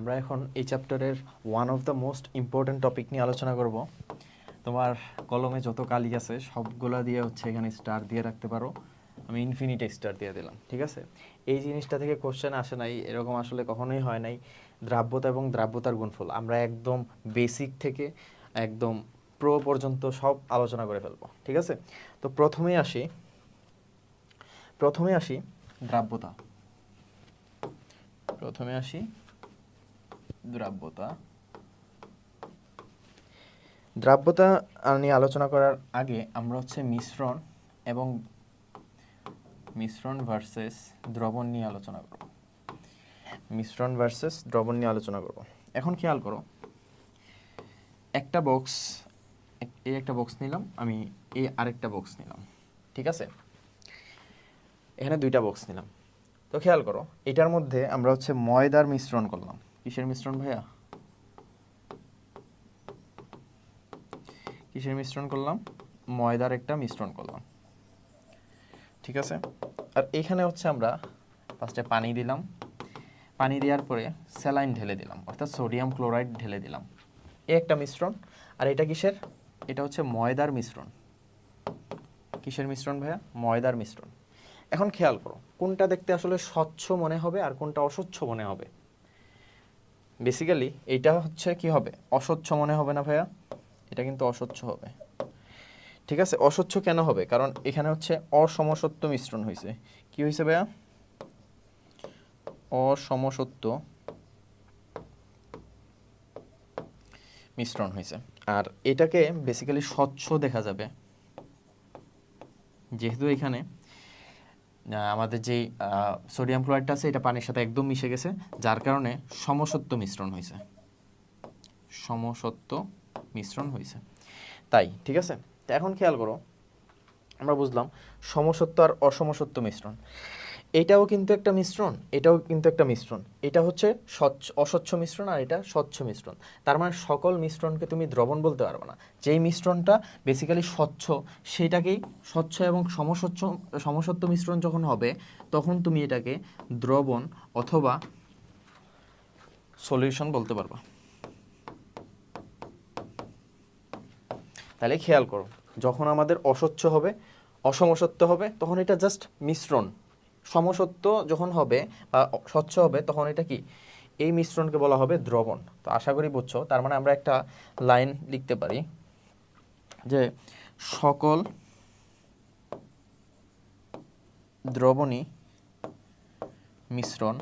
আমরা এখন এই চ্যাপ্টারের one of the most important topic নিয়ে আলোচনা করব। তোমার কলমে যত কালি আছে, সবগুলা দিয়ে হচ্ছে এখানে স্টার দিয়ে রাখতে পারো। আমি ইনফিনিটে স্টার দিয়ে দিলাম, ঠিক আছে? এই জিনিসটা থেকে কোশ্চেন আসে নাই, এরকম আসলে কখনোই হয় নাই। দ্রাব্যতা এবং দ্রাব্যতার গুণফল, আমরা একদম বেসিক থেকে একদম প্রো পর্যন্ত সব আলোচনা করে ফেলব, ঠিক আছে? তো প্রথমে আসি প্রথমে আসি দ্রাব্যতা। প্রথমে আসি দ্রাব্যতা? দ্রাব্যতা নিয়ে আলোচনা করার আগে আমরা হচ্ছে মিশ্রণ এবং মিশ্রণ ভার্সেস দ্রবণ নিয়ে আলোচনা করব। মিশ্রণ ভার্সেস দ্রবণ নিয়ে আলোচনা করব। এখন খেয়াল করো একটা বক্স এই একটা বক্স নিলাম আমি এই আরেকটা বক্স নিলাম ঠিক আছে? এখানে দুইটা বক্স নিলাম। তো খেয়াল করো এটার মধ্যে আমরা হচ্ছে ময়দার মিশ্রণ করলাম। কিসের মিশ্রণ ভাইয়া? কিসের মিশ্রণ করলাম? ময়দার একটা মিশ্রণ করলাম। ঠিক আছে? আর এখানে হচ্ছে আমরা ফার্স্টে পানি দিলাম। পানি দেওয়ার পরে স্যালাইন ঢেলে দিলাম, অর্থাৎ সোডিয়াম ক্লোরাইড ঢেলে দিলাম। এ একটা মিশ্রণ। আর এটা কিসের? এটা হচ্ছে ময়দার মিশ্রণ। কিসের মিশ্রণ ভাইয়া? ময়দার মিশ্রণ। এখন খেয়াল করো, কোনটা দেখতে আসলে স্বচ্ছ মনে হবে আর কোনটা অস্বচ্ছ মনে হবে। বেসিক্যালি এইটা হচ্ছে কি হবে? অস্বচ্ছ মনে হবে না ভাইয়া? এটা কিন্তু অস্বচ্ছ হবে। ঠিক আছে? অস্বচ্ছ কেন হবে? কারণ এখানে হচ্ছে অসমসত্ব মিশ্রণ হয়েছে কি হয়েছে ভাইয়া? অসমসত্ব মিশ্রণ হয়েছে আর এটাকে বেসিক্যালি স্বচ্ছ দেখা যাবে। যেহেতু এখানে আমাদের যেই সোডিয়াম ক্লোরাইডটা আছে, এটা পানির সাথে একদম মিশে গেছে, যার কারণে সমসত্ব মিশ্রণ হয়েছে। সমসত্ব মিশ্রণ হয়েছে। তাই, ঠিক আছে? তো এখন খেয়াল করো, আমরা বুঝলাম সমসত্ব আর অসমসত্ব মিশ্রণ। এটাও কিন্তু একটা মিশ্রণ, এটাও কিন্তু একটা মিশ্রণ। এটা হচ্ছে স্বচ্ছ, অস্বচ্ছ মিশ্রণ আর এটা স্বচ্ছ মিশ্রণ। তার মানে সকল মিশ্রণকে তুমি দ্রবণ বলতে পারবে না। যেই মিশ্রণটা বেসিক্যালি স্বচ্ছ, সেটাকেই স্বচ্ছ এবং সমস্বচ্ছ, সমসত্ব মিশ্রণ যখন হবে, তখন তুমি এটাকে দ্রবণ অথবা সলিউশন বলতে পারবা। তাহলে খেয়াল করো, যখন আমাদের অস্বচ্ছ হবে, অসমসত্ব হবে, তখন এটা জাস্ট মিশ্রণ। সমসত্ব যখন হবে বা স্বচ্ছ হবে, তখন এটা কি? এই মিশ্রণকে বলা হবে দ্রবণ। তো আশা করি বুঝছ, তার মানে আমরা একটা লাইন লিখতে পারি যে সকল দ্রবণী মিশ্রণ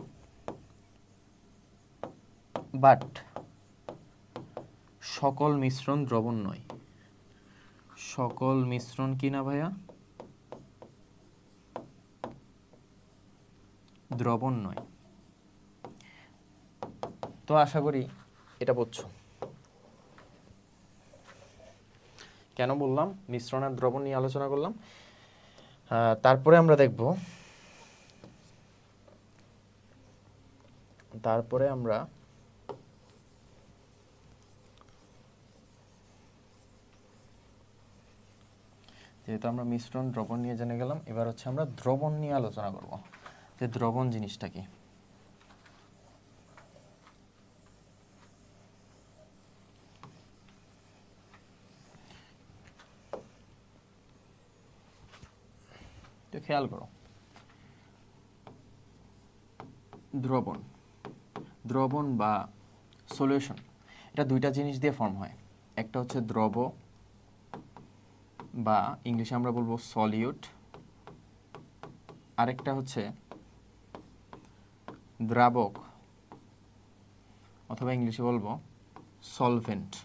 বাট সকল মিশ্রণ দ্রবণ নয়। সকল মিশ্রণ কি না ভাইয়া? দ্রবণ নয়। তো আশা করি এটা বুঝছ। কেন বললাম? মিশ্রণ আর দ্রবণ নিয়ে আলোচনা করলাম। তারপরে আমরা দেখব। তারপরে আমরা যেহেতু আমরা মিশ্রণ, দ্রবণ নিয়ে জেনে গেলাম, এবার হচ্ছে আমরা দ্রবণ নিয়ে আলোচনা করব। যে দ্রবণ জিনিসটা কি? খেয়াল করো। দ্রবণ দ্রবণ বা সলিউশন এটা দুইটা জিনিস দিয়ে ফর্ম হয়। একটা হচ্ছে দ্রব বা ইংলিশে আমরা বলব সলিউট আরেকটা হচ্ছে দ্রাবক অথবা ইংলিশে বলব সলভেন্ট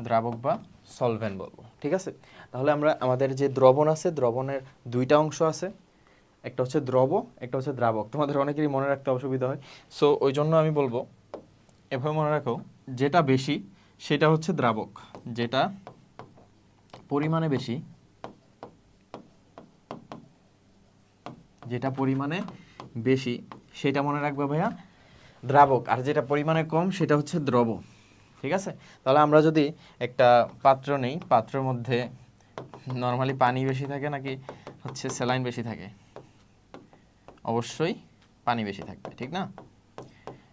দ্রাবক বা সলভেন্ট বলব, ঠিক আছে? তাহলে আমরা আমাদের যে দ্রবণ আছে, দ্রবণের দুইটা অংশ আছে। একটা হচ্ছে দ্রব, একটা হচ্ছে দ্রাবক। তোমাদের অনেকেরই মনে রাখতে অসুবিধা হয়। সো ওই জন্য আমি বলব, এভাবে মনে রাখো, যেটা বেশি, সেটা হচ্ছে দ্রাবক। যেটা পরিমাণে বেশি, যেটা পরিমাণে বেশি, সেটা মনে রাখবে ভাইয়া। দ্রাবক, আর যেটা পরিমাণে কম, সেটা হচ্ছে দ্রব, ঠিক আছে? তাহলে আমরা যদি একটা পাত্র নেই, পাত্রের মধ্যে নর্মালি পানি বেশি থাকে নাকি হচ্ছে স্যালাইন বেশি থাকে? অবশ্যই পানি বেশি থাকবে, ঠিক না?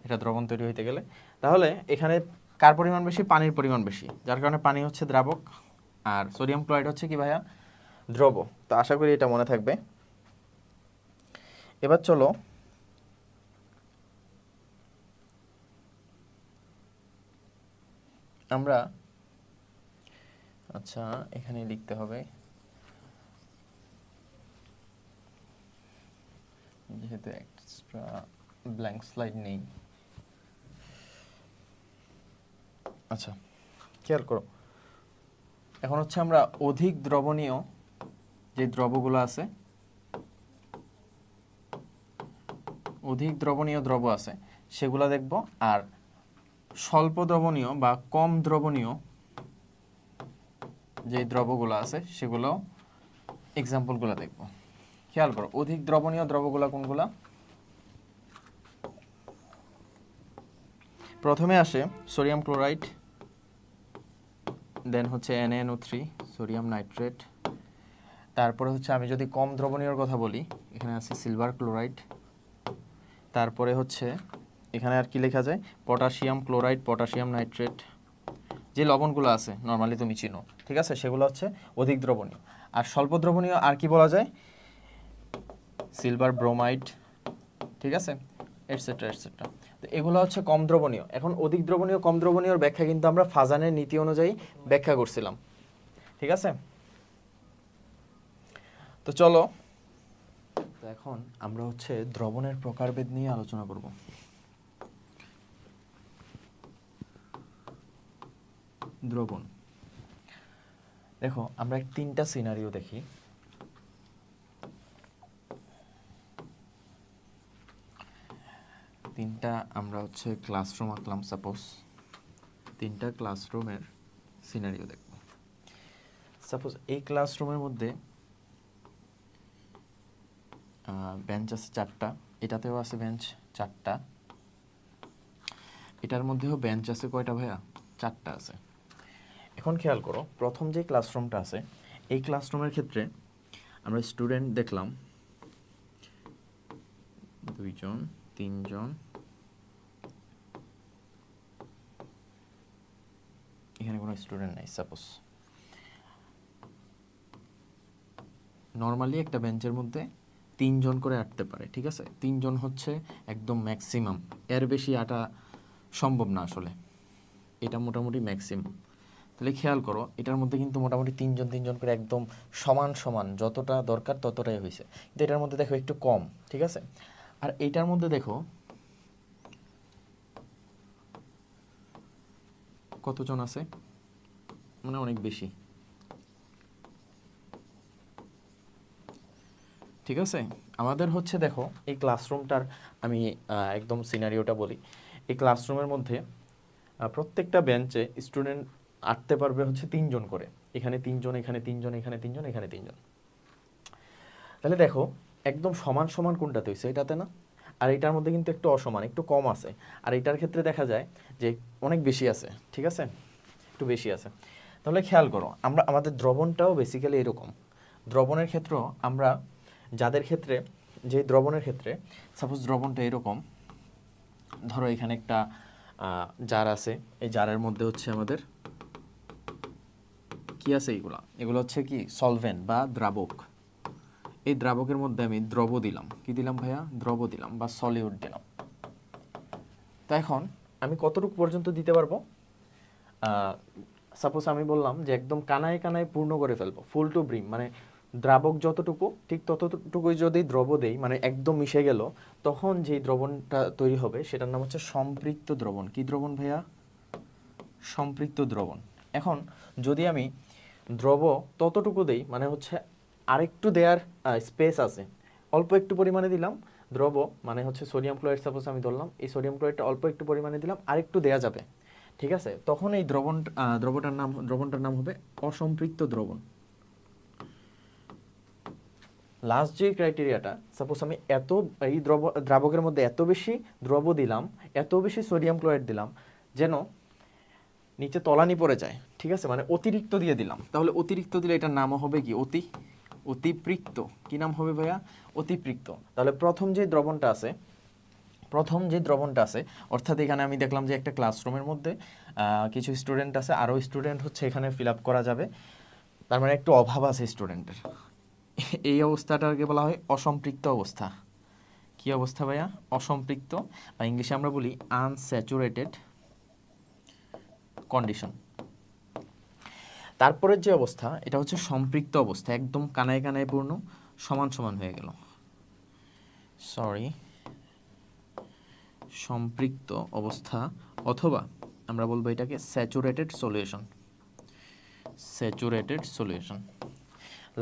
এটা দ্রবণ তৈরি হইতে গেলে। তাহলে এখানে কার পরিমাণ বেশি? পানির পরিমাণ বেশি। যার কারণে পানি হচ্ছে দ্রাবক, আর সোডিয়াম ক্লোরাইড হচ্ছে কি ভাইয়া? দ্রব। তো আশা করি এটা মনে থাকবে। এবার চলো। আমরা আচ্ছা এখানে লিখতে হবে। যেহেতু এক্সট্রা ব্ল্যাঙ্ক স্লাইড নেই। আচ্ছা খেয়াল করো। এখন হচ্ছে আমরা অধিক দ্রবণীয় যে দ্রবগুলো আছে অধিক দ্রবণীয় দ্রব আছে, সেগুলো দেখব। আর স্বল্প দ্রবণীয় বা কম দ্রবণীয় যে দ্রবগুলো আছে, সেগুলো এক্সাম্পলগুলো দেখব। খেয়াল করো, অধিক দ্রবণীয় দ্রবগুলো কোনগুলা? প্রথমে আসে সোডিয়াম ক্লোরাইড, দেন হচ্ছে NaNO3 থ্রি সোডিয়াম নাইট্রেট। তারপরে হচ্ছে আমি যদি কম দ্রবণীয়র কথা বলি, এখানে আছে সিলভার ক্লোরাইড তারপরে হচ্ছে, এখানে আর কি লেখা যায়? Potassium chloride, potassium nitrate. যে লবণগুলো আছে, নর্মালি তুমি চিনো, ঠিক আছে? সেগুলো হচ্ছে অধিক দ্রবণীয়। আর স্বল্প দ্রবণীয় আর কি বলা যায়? সিলভার ব্রোমাইড, ঠিক আছে? এটসেট্রা এটসেট্রা তো এগুলো হচ্ছে কম দ্রবণীয়। এখন অধিক দ্রবণীয়, কম দ্রবণীয়র ব্যাখ্যা কিন্তু আমরা ফাজানের নীতি অনুযায়ী ব্যাখ্যা করছিলাম। ঠিক আছে? তো চলো এখন আমরা হচ্ছে দ্রবণের প্রকারভেদ নিয়ে আলোচনা করব। দ্রবণ। দেখো, আমরা তিনটা সিনারিও দেখি। তিনটা আমরা হচ্ছে ক্লাসরুম আঁকলাম সাপোজ তিনটা ক্লাসরুমের সিনারিও দেখব। সাপোজ এই ক্লাসরুমের মধ্যে বেঞ্চ আছে চারটা, এটাতেও আছে বেঞ্চ চারটা। এটার মধ্যেও বেঞ্চ আছে কয়টা ভাইয়া? চারটা আছে। এখন খেয়াল করো, প্রথম যে ক্লাসরুমটা আছে, এই ক্লাসরুমের ক্ষেত্রে আমরা স্টুডেন্ট দেখলাম, দুইজন, তিনজন, এখানে কোনো স্টুডেন্ট নাই সাপোজ নর্মালি একটা বেঞ্চের মধ্যে তিনজন করে আটতে পারে, ঠিক আছে? তিনজন হচ্ছে একদম ম্যাক্সিমাম এর বেশি আটা সম্ভব না আসলে। এটা মোটামুটি ম্যাক্সিমাম তাহলে খেয়াল করো, এটার মধ্যে কিন্তু মোটামুটি তিনজন তিনজন করে একদম সমান সমান, যতটা দরকার ততটাই হয়েছে। কিন্তু এটার মধ্যে দেখো একটু কম, ঠিক আছে? আর এইটার মধ্যে দেখো, কতজন আছে? মানে অনেক বেশি। ঠিক আছে? আমাদের হচ্ছে দেখো, এই ক্লাসরুমটার আমি একদম সিনারিওটা বলি। এই ক্লাসরুমের মধ্যে প্রত্যেকটা বেঞ্চে স্টুডেন্ট আটতে পারবে হচ্ছে তিনজন করে। এখানে তিনজন এখানে তিনজন এখানে তিনজন এখানে তিনজন। তাহলে দেখো, একদম সমান সমান কোনটাতে হয়েছে এটাতে না? আর এটার মধ্যে কিন্তু একটু অসমান, একটু কম আছে। আর এটার ক্ষেত্রে দেখা যায় যে অনেক বেশি আছে, ঠিক আছে? একটু বেশি আছে। তাহলে খেয়াল করো, আমরা, আমাদের দ্রবণটাও বেসিক্যালি এরকম। দ্রবণের ক্ষেত্রেও আমরা যাদের ক্ষেত্রে যে দ্রবণের ক্ষেত্রে সাপোজ দ্রবণটা এরকম, ধরো এখানে একটা জার আছে, এই জারের মধ্যে হচ্ছে আমাদের, কি আছে এইগুলা এগুলো হচ্ছে কি? সলভেন্ট বা দ্রাবক। এই দ্রাবকের মধ্যে আমি দ্রব দিলাম। কি দিলাম ভাইয়া? দ্রব দিলাম বা সলিউড দিলাম। তো এখন আমি কতটুকু পর্যন্ত দিতে পারব? সাপোজ আমি বললাম যে একদম কানায় কানায় পূর্ণ করে ফেলব ফুল টু ব্রিম মানে দ্রাবক যতটুকু, ঠিক ততটুকুই যদি দ্রব দেই মানে একদম মিশে গেল, তখন যেই দ্রবণটা তৈরি হবে, সেটার নাম হচ্ছে সম্পৃক্ত দ্রবণ। কি দ্রবণ ভাইয়া? সম্পৃক্ত দ্রবণ। এখন যদি আমি দ্রব ততটুকু দেই মানে হচ্ছে আরেকটু দেওয়ার স্পেস আছে, অল্প একটু পরিমাণে দিলাম দ্রব মানে হচ্ছে সোডিয়াম ক্লোরাইড সাপোজ আমি ধরলাম, এই সোডিয়াম ক্লোরাইডটা অল্প একটু পরিমাণে দিলাম, আরেকটু দেওয়া যাবে, ঠিক আছে? তখন এই দ্রবণ দ্রবটার নাম, দ্রবণটার নাম হবে অসম্পৃক্ত দ্রবণ। লাস্ট যে ক্রাইটেরিয়াটা সাপোজ আমি এত এই দ্রব, দ্রাবকের মধ্যে এত বেশি দ্রব দিলাম, এত বেশি সোডিয়াম ক্লোরাইড দিলাম, যেন নিচে তলানি পড়ে যায়, ঠিক আছে? মানে অতিরিক্ত দিয়ে দিলাম। তাহলে অতিরিক্ত দিলে এটার নামও হবে কি? অতি, অতিপৃক্ত। কি নাম হবে ভাইয়া? অতিপৃক্ত। তাহলে প্রথম যে দ্রবণটা আছে, প্রথম যে দ্রবণটা আছে, অর্থাৎ এখানে আমি দেখলাম যে একটা ক্লাসরুমের মধ্যে কিছু স্টুডেন্ট আছে, আরও স্টুডেন্ট হচ্ছে এখানে ফিল আপ করা যাবে। তার মানে একটু অভাব আছে স্টুডেন্টের এই অবস্থাটাকে বলা হয় অসম্পৃক্ত অবস্থা। কি অবস্থা ভাইয়া? অসম্পৃক্ত, বা ইংলিশে আমরা বলি আনস্যাচুরেটেড কন্ডিশন তারপরের যে অবস্থা, এটা হচ্ছে সম্পৃক্ত অবস্থা, একদম কানায় কানায় পূর্ণ, সমান সমান হয়ে গেল। সরি সম্পৃক্ত অবস্থা, অথবা আমরা বলব এটাকে saturated solution saturated solution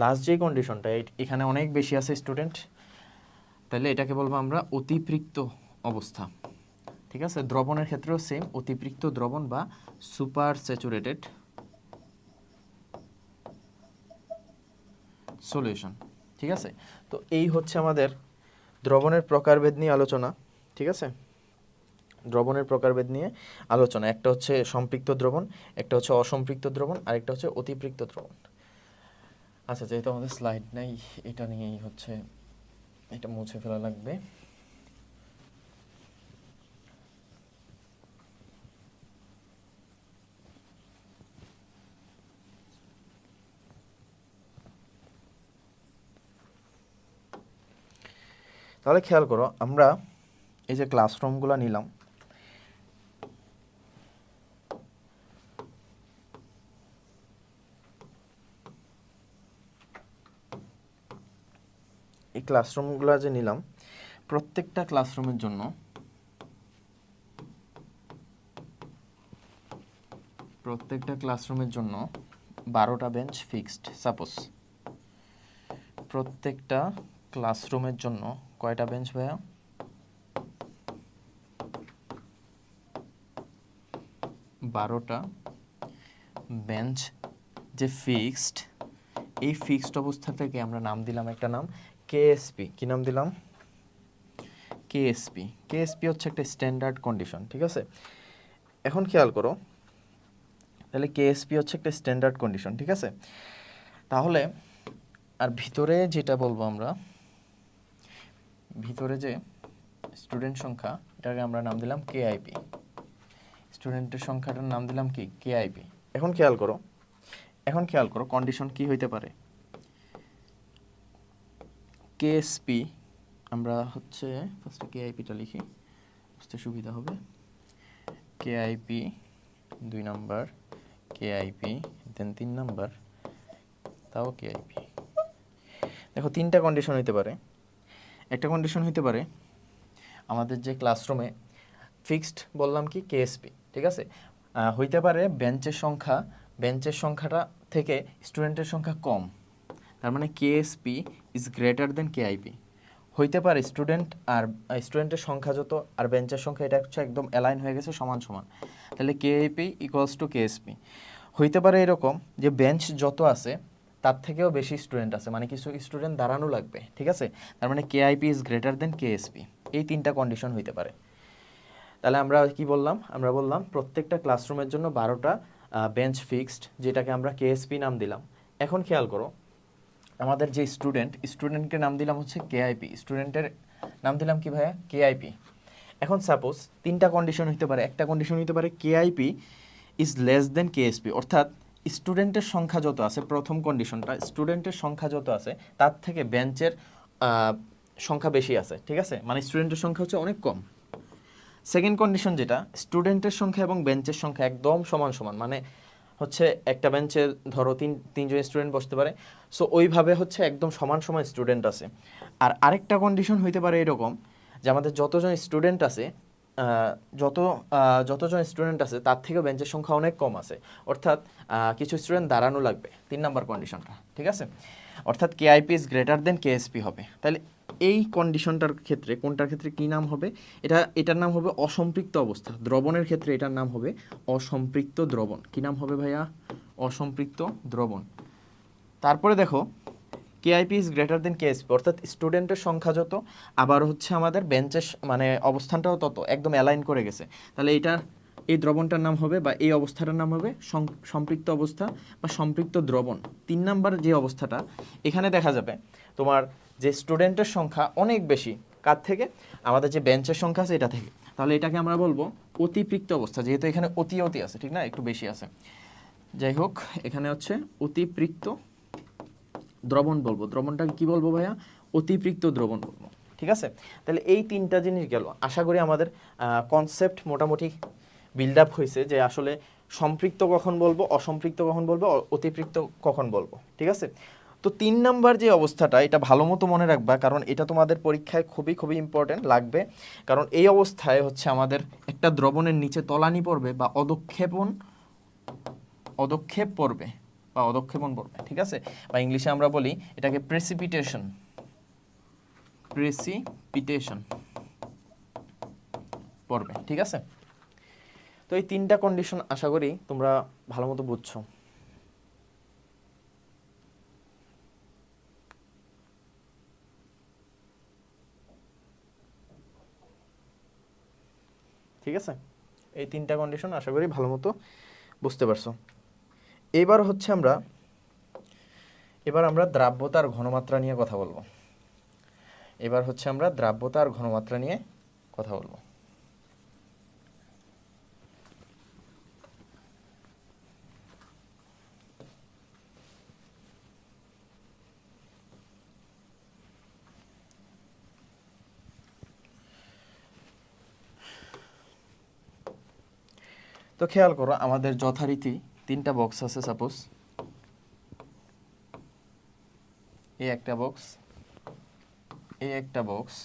last যে কন্ডিশনটা এখানে অনেক বেশি আছে স্টুডেন্ট তাহলে এটাকে বলব আমরা অতিপৃক্ত অবস্থা। ঠিক আছে? দ্রবণের ক্ষেত্রেও সেম অতিপৃক্ত দ্রবণ বা সুপার স্যাচুরেটেড সলিউশন ঠিক আছে? তো এই হচ্ছে আমাদের দ্রবণের প্রকারভেদ নিয়ে আলোচনা। ঠিক আছে? দ্রবণের প্রকারভেদ নিয়ে আলোচনা। একটা হচ্ছে সম্পৃক্ত দ্রবণ, একটা হচ্ছে অসম্পৃক্ত দ্রবণ আর একটা হচ্ছে অতিপৃক্ত দ্রবণ। আচ্ছা যেহেতু আমাদের স্লাইড নেই, এটা নিয়েই হচ্ছে এটা মুছে ফেলা লাগবে। তাহলে খেয়াল করো, আমরা এই যে ক্লাসরুমগুলো নিলাম এই ক্লাসরুমগুলো যে নিলাম, প্রত্যেকটা ক্লাসরুমের জন্য প্রত্যেকটা ক্লাসরুমের জন্য বারোটা বেঞ্চ ফিক্সড সাপোজ প্রত্যেকটা ক্লাসরুমের জন্য কয়টা বেঞ্চ ভাইয়া? বারোটা বেঞ্চ যে ফিক্সড এই ফিক্সড অবস্থা থেকে আমরা নাম দিলাম একটা নাম কেএসপি কি নাম দিলাম? কেএসপি কেএসপি হচ্ছে একটা স্ট্যান্ডার্ড কন্ডিশন ঠিক আছে? এখন খেয়াল করো তাহলে কেএসপি হচ্ছে একটা স্ট্যান্ডার্ড কন্ডিশন ঠিক আছে? তাহলে আর ভিতরে যেটা বলব আমরা ভিতরে যে স্টুডেন্ট সংখ্যা এটাকে আমরা নাম দিলাম কেআইপি স্টুডেন্টের সংখ্যাটার নাম দিলাম কি? কেআইপি এখন খেয়াল করো এখন খেয়াল করো কন্ডিশন কি হইতে পারে? কেএসপি আমরা হচ্ছে ফার্স্টে কেআইপিটা লিখি বুঝতে সুবিধা হবে। কেআইপি দুই নাম্বার কেআইপি দেন তিন নাম্বার, তাও কেআইপি দেখো, তিনটা কন্ডিশন হইতে পারে। একটা কন্ডিশন হইতে পারে, আমাদের যে ক্লাসরুমে ফিক্সড বললাম কি কেএসপি ঠিক আছে? হইতে পারে বেঞ্চের সংখ্যা বেঞ্চের সংখ্যাটা থেকে স্টুডেন্টের সংখ্যা কম। তার মানে KSP is greater than KIP হইতে পারে স্টুডেন্ট আর স্টুডেন্টের সংখ্যা যত আর বেঞ্চের সংখ্যা, এটা হচ্ছে একদম অ্যালাইন হয়ে গেছে সমান সমান। তাহলে কেআইপি ইকুয়ালস টু কেএসপি হইতে পারে এরকম যে বেঞ্চ যত আছে, তার থেকেও বেশি স্টুডেন্ট আছে মানে কিছু স্টুডেন্ট দাঁড়ানো লাগবে, ঠিক আছে? তার মানে K KIP is greater than KSP এই তিনটা কন্ডিশন হইতে পারে। তাহলে আমরা কি বললাম? আমরা বললাম প্রত্যেকটা ক্লাসরুমের জন্য বারোটা বেঞ্চ ফিক্সড যেটাকে আমরা কেএসপি নাম দিলাম। এখন খেয়াল করো আমাদের যে স্টুডেন্ট স্টুডেন্টকে নাম দিলাম হচ্ছে কেআইপি স্টুডেন্টের নাম দিলাম কি ভাইয়া? কেআইপি এখন সাপোজ তিনটা কন্ডিশন হইতে পারে। একটা কন্ডিশন হইতে পারে KIP is less than KSP অর্থাৎ স্টুডেন্টের সংখ্যা যত আছে, প্রথম কন্ডিশনটা স্টুডেন্টের সংখ্যা যত আছে, তার থেকে বেঞ্চের সংখ্যা বেশি আছে। ঠিক আছে? মানে স্টুডেন্টের সংখ্যা হচ্ছে অনেক কম। সেকেন্ড কন্ডিশন যেটা স্টুডেন্টের সংখ্যা এবং বেঞ্চের সংখ্যা একদম সমান সমান। মানে হচ্ছে একটা বেঞ্চে ধরো তিন, তিনজন স্টুডেন্ট বসতে পারে। সো ওইভাবে হচ্ছে একদম সমান সমান স্টুডেন্ট আছে। আর আরেকটা কন্ডিশন হইতে পারে এরকম যে আমাদের যতজন স্টুডেন্ট আছে যত যতজন স্টুডেন্ট আছে, তার থেকেও বেঞ্চের সংখ্যা অনেক কম আছে। অর্থাৎ কিছু স্টুডেন্ট দাঁড়ানো লাগবে। তিন নম্বর কন্ডিশনটা ঠিক আছে? অর্থাৎ KIP is greater than KSP হবে। তাহলে এই কন্ডিশনটার ক্ষেত্রে, কোনটার ক্ষেত্রে কি নাম হবে? এটা, এটার নাম হবে অসম্পৃক্ত অবস্থা। দ্রবণের ক্ষেত্রে এটার নাম হবে অসম্পৃক্ত দ্রবণ। কি নাম হবে ভাইয়া? অসম্পৃক্ত দ্রবণ। তারপরে দেখো KIP is greater than KSP অর্থাৎ স্টুডেন্টের সংখ্যা যত, আবার হচ্ছে আমাদের বেঞ্চের মানে অবস্থানটাও তত, একদম অ্যালাইন করে গেছে। তাহলে এটা এই দ্রবণটার নাম হবে বা এই অবস্থাটার নাম হবে সম- সম্পৃক্ত অবস্থা বা সম্পৃক্ত দ্রবণ। তিন নাম্বার যে অবস্থাটা, এখানে দেখা যাবে তোমার যে স্টুডেন্টের সংখ্যা অনেক বেশি। কার থেকে? আমাদের যে বেঞ্চের সংখ্যা আছে এটা থেকে। তাহলে এটাকে আমরা বলব অতিপৃক্ত অবস্থা, যেহেতু এখানে অতি অতি আছে, ঠিক না? একটু বেশি আছে। যাই হোক, এখানে হচ্ছে অতিপৃক্ত দ্রবণ বলব। দ্রবণটাকে কি বলব ভাইয়া? অতিপৃক্ত দ্রবণ বলব। ঠিক আছে? তাহলে এই তিনটা জিনিস গেল। আশা করি আমাদের কনসেপ্ট মোটামুটি বিল্ড আপ হয়েছে যে আসলে সম্পৃক্ত কখন বলব, অসম্পৃক্ত কখন বলব অতিপৃক্ত কখন বলব, ঠিক আছে? তো তিন নাম্বার যে অবস্থাটা, এটা ভালো মতো মনে রাখবা, কারণ এটা তোমাদের পরীক্ষায় খুবই খুবই ইম্পর্টেন্ট লাগবে। কারণ এই অবস্থায় হচ্ছে আমাদের একটা দ্রবণের নিচে তলানি পড়বে বা অদক্ষেপণ, অদক্ষেপ পড়বে বা অদক্ষেপণ পড়বে, ঠিক আছে? বা ইংলিশে আমরা বলি এটাকে প্রেসিপিটেশন প্রেসিপিটেশন পড়বে, ঠিক আছে? তো এই তিনটা কন্ডিশন আশা করি তোমরা ভালো মতো বুঝছ। ঠিক আছে? এই তিনটা কন্ডিশন আশা করি ভালো মতো বুঝতে পারছ। এবার হচ্ছে আমরা, এবার আমরা দ্রাব্যতার ঘনমাত্রা নিয়ে কথা বলব। এবার হচ্ছে আমরা দ্রাব্যতার ঘনমাত্রা নিয়ে কথা বলব। তো খেয়াল করো, আমাদের যথারীতি তিনটা বক্স আছে সাপোজ এই একটা বক্স এই একটা বক্স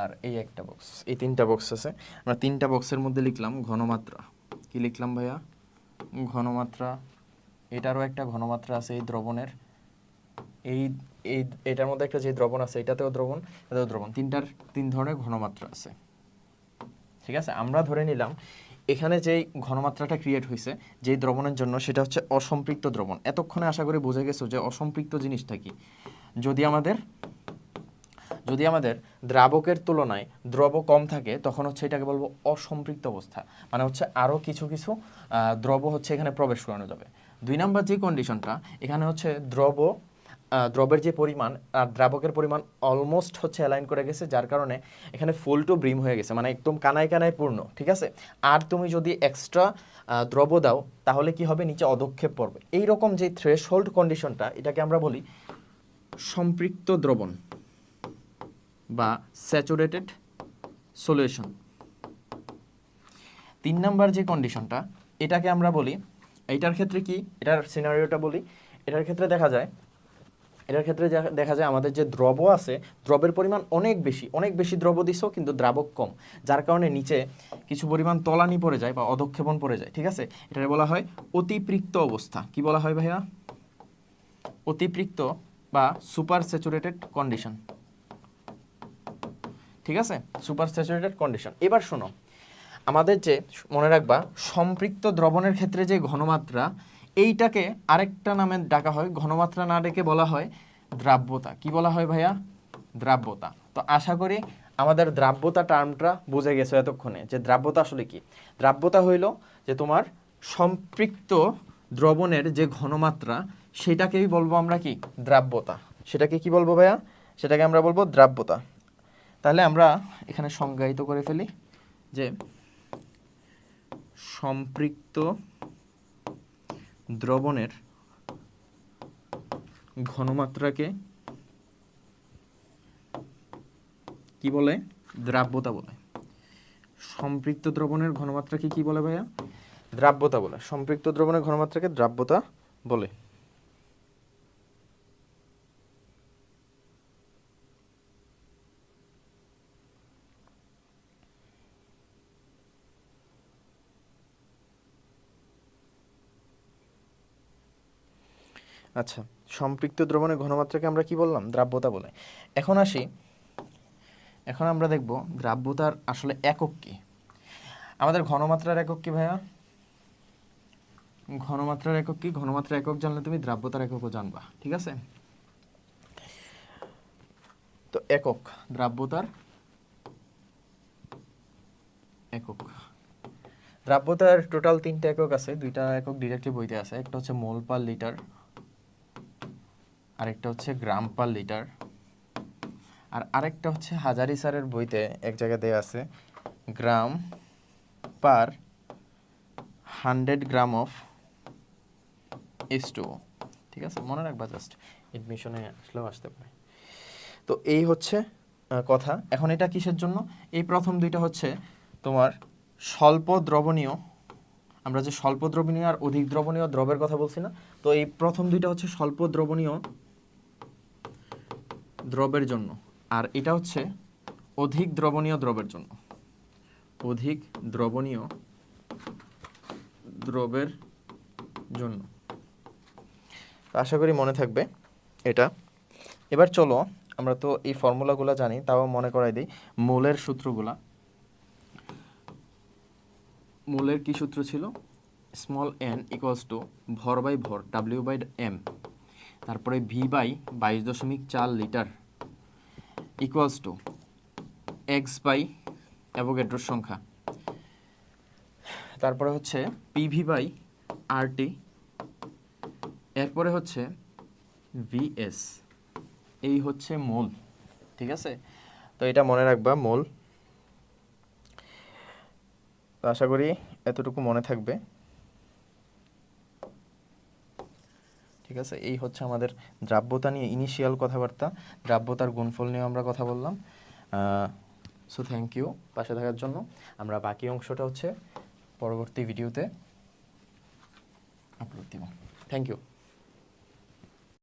আর এই একটা বক্স এই তিনটা বক্স আছে। আমরা তিনটা বক্সের মধ্যে লিখলাম ঘনমাত্রা। কি লিখলাম ভাইয়া? ঘনমাত্রা, এটারও একটা ঘনমাত্রা আছে এই দ্রবণের। এই এই, এটার মধ্যে একটা যে দ্রবণ আছে, এটাতেও দ্রবণ এটাতেও দ্রবণ। তিনটার, তিন ধরনের ঘনমাত্রা আছে। ঠিক আছে? আমরা ধরে নিলাম এখানে যেই ঘনমাত্রাটা ক্রিয়েট হয়েছে যেই দ্রবণের জন্য, সেটা হচ্ছে অসম্পৃক্ত দ্রবণ। এতক্ষণে আশা করি বুঝে গেছো যে অসম্পৃক্ত জিনিসটা কি। যদি আমাদের যদি আমাদের দ্রাবকের তুলনায় দ্রব কম থাকে, তখন হচ্ছে এটাকে বলব অসম্পৃক্ত অবস্থা। মানে হচ্ছে আরও কিছু কিছু দ্রব হচ্ছে এখানে প্রবেশ করানো যাবে। দুই নাম্বার যে কন্ডিশনটা এখানে হচ্ছে দ্রব দ্রবের যে পরিমাণ আর দ্রাবকের পরিমাণ অলমোস্ট হচ্ছে অ্যালাইন করে গেছে, যার কারণে এখানে ফুল টু ব্রিম হয়ে গেছে মানে একদম কানায় কানায় পূর্ণ, ঠিক আছে? আর তুমি যদি এক্সট্রা দ্রব দাও, তাহলে কি হবে? নিচে অদক্ষেপ পড়বে। এই রকম যে থ্রেশ হোল্ড কন্ডিশনটা এটাকে আমরা বলি সম্পৃক্ত দ্রবণ বা স্যাচুরেটেড সলিউশন তিন নাম্বার যে কন্ডিশনটা এটাকে আমরা বলি এটার ক্ষেত্রে কি? এটার সিনারিওটা বলি, এটার ক্ষেত্রে দেখা যায় এটার ক্ষেত্রে দেখা- যায় আমাদের যে দ্রব আছে, দ্রবের পরিমাণ অনেক বেশি অনেক বেশি দ্রব দিছো কিন্তু দ্রাবক কম। যার কারণে নিচে কিছু পরিমাণ তলানি পড়ে যায় বা অধক্ষেপণ পড়ে যায়, ঠিক আছে? এটাকে বলা হয় অতিপৃক্ত অবস্থা। কি বলা হয় ভাইয়া? অতিপৃক্ত বা সুপার স্যাচুরেটেড কন্ডিশন। ঠিক আছে? Super saturated condition. এবার শোনো, আমাদের যে, মনে রাখবা, সম্পৃক্ত দ্রবণের ক্ষেত্রে যে ঘনমাত্রা এইটাকে আরেকটা নামে ডাকা হয়, ঘনমাত্রা না ডেকে বলা হয় দ্রাব্যতা। কি বলা হয় ভাইয়া? দ্রাব্যতা। তো আশা করি আমাদের দ্রাব্যতা টার্মটা বুঝে গেছো এতক্ষণে, যে দ্রাব্যতা আসলে কি? দ্রাব্যতা হইল যে তোমার সম্পৃক্ত দ্রবণের যে ঘনমাত্রা, সেটাকেই বলব আমরা কি? দ্রাব্যতা। সেটাকে কি বলব ভাইয়া? সেটাকে আমরা বলব দ্রাব্যতা। তাহলে আমরা এখানে সংজ্ঞায়িত করে ফেলি যে সম্পৃক্ত দ্রবণের ঘনমাত্রাকে কি বলে? দ্রাব্যতা বলে। সম্পৃক্ত দ্রবণের ঘনমাত্রাকে কি বলে ভাইয়া? দ্রাব্যতা বলে। সম্পৃক্ত দ্রবণের ঘনমাত্রাকে দ্রাব্যতা বলে। আচ্ছা সম্পৃক্ত দ্রবণের ঘনমাত্রাকে আমরা কি বললাম? দ্রাব্যতা বলে। এখন আসি, এখন আমরা দেখব দ্রাব্যতার আসলে একক কি। আমাদের ঘনমাত্রার একক কি ভাইয়া? ঘনমাত্রার একক কি? ঘনমাত্রার একক জানলে তুমি দ্রাব্যতার এককও জানবা, ঠিক আছে? তো একক, দ্রাব্যতার একক। দ্রাব্যতার টোটাল তিনটা একক আছে, দুইটা একক ডিরেক্টলি বইতে আছে, একটা হচ্ছে মোল পার লিটার আরেকটা হচ্ছে গ্রাম পার লিটার। আর আরেকটা হচ্ছে হাজারি স্যারের বইতে এক জায়গায় দেওয়া আছে, gram per hundred gram of S two ঠিক আছে? মনে রাখবা জাস্ট এডমিশনে আসলেও আসতে পারে। তো এই হচ্ছে কথা। এখন এটা কিসের জন্য? এই প্রথম দুইটা হচ্ছে তোমার স্বল্প দ্রবণীয়, আমরা যে স্বল্প দ্রবণীয় আর অধিক দ্রবণীয় দ্রবের কথা বলছি না, তো এই প্রথম দুইটা হচ্ছে স্বল্প দ্রবণীয় দ্রবের জন্য। আর এটা হচ্ছে অধিক দ্রবণীয় দ্রবের জন্য। অধিক দ্রবণীয় দ্রবের জন্য। আশা করি মনে থাকবে এটা। এবার চলো, আমরা তো এই ফর্মুলাগুলো জানি, তাও মনে করাই দিই। মোলের সূত্রগুলা। মোলের কি সূত্র ছিল? স্মল এন ইকুয়ালস টু ভর বাই ভর ডাব্লিউ বাই এম তারপরে ভি বাই বাইশ দশমিক চার litre equals to X by অ্যাভোগেড্রোর সংখ্যা। তারপরে হচ্ছে পিভি বাই আরটি এরপরে হচ্ছে ভিএস এই হচ্ছে মোল, ঠিক আছে? তো এটা মনে রাখবা, মোল। তো আশা করি এতটুকু মনে থাকবে। ঠিক আছে? এই হচ্ছে আমাদের দ্রাব্যতা নিয়ে ইনিশিয়াল কথাবার্তা। দ্রাব্যতার গুণফল নিয়ে আমরা কথা বললাম। সো থ্যাংক ইউ পাশে থাকার জন্য। আমরা বাকি অংশটা হচ্ছে পরবর্তী ভিডিওতে আপলোড দিব। Thank you